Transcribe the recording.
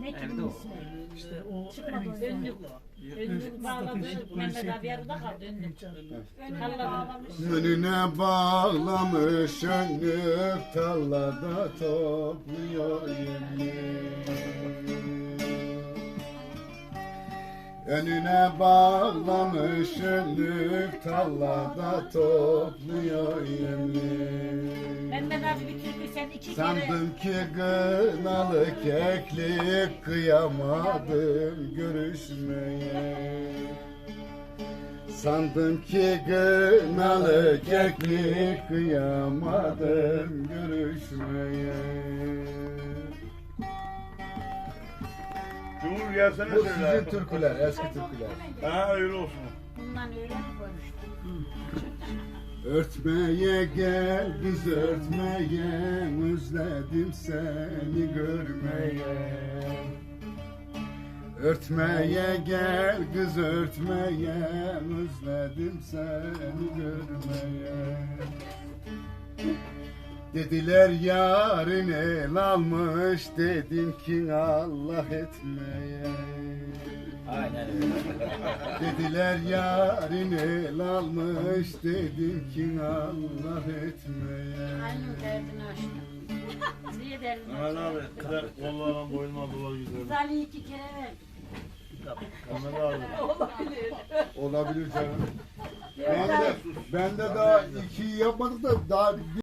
Ne Evde kimin o. ismi? İşte o Çıkmadı en o. güzel. Önlük o. Önlük bağladı. Mehmet abi yarıda kaldı bağlamış. Önüne bağlamış önlük tallada topluyor yemlik. Önüne bağlamış önlük tallada topluyor yemlik. Mehmet abi bir türkü sen iki kere Sandım ki gınalı keklik kıyamadım görüşmeye Sandım ki gınalı keklik kıyamadım görüşmeye Cumhur gelsene Bu sizin türküler, eski türküler. Ha öyle olsun. bundan öyle mi konuştun? Örtmeye gel kız örtmeye Özledim seni görmeye. Örtmeye gel kız örtmeye Özledim seni görmeye. Dediler yarın el almış. Dedim ki Allah etmeye Aynen öyle. Dediler yarın el almış dedim ki Allah etmeye. Aynı derdini açtı. Niye derdini Mehmet açtı? abi gider kollarına boynuna dolar gider. Zali iki kere ver. Mehmet abi. Olabilir canım. Ben de, ben de daha iki yapmadık da daha